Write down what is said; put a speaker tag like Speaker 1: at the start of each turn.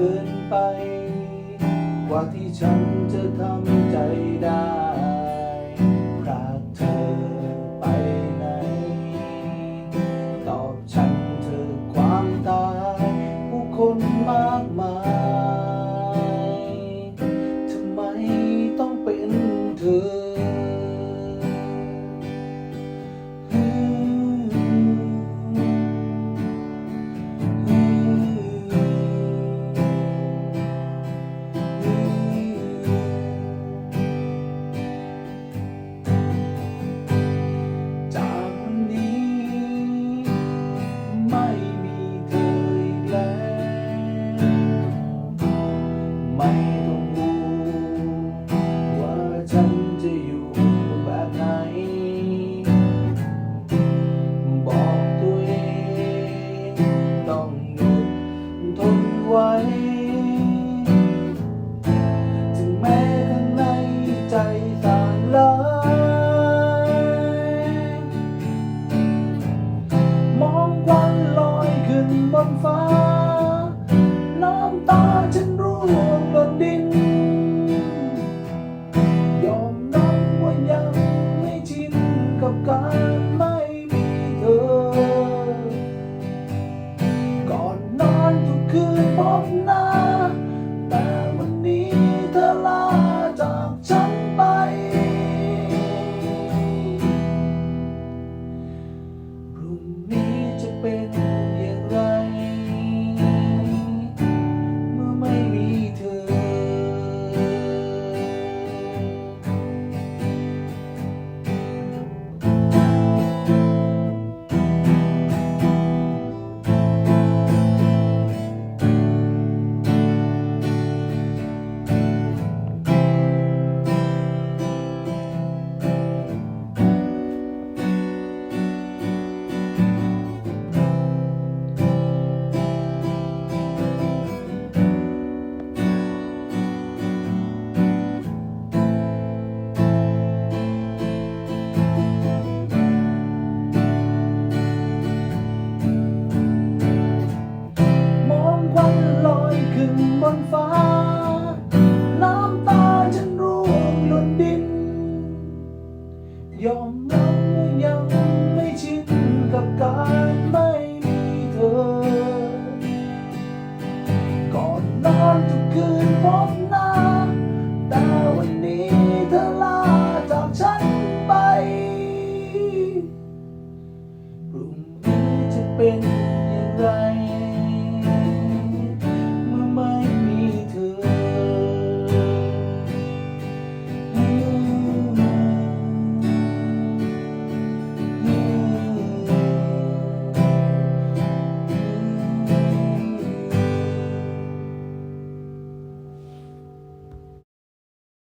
Speaker 1: เกินไป กว่าที่ฉันจะทำใจได้ ยอมรับยังไม่ชินกับการไม่มีเธอ ก่อนนอนทุกคืนพบ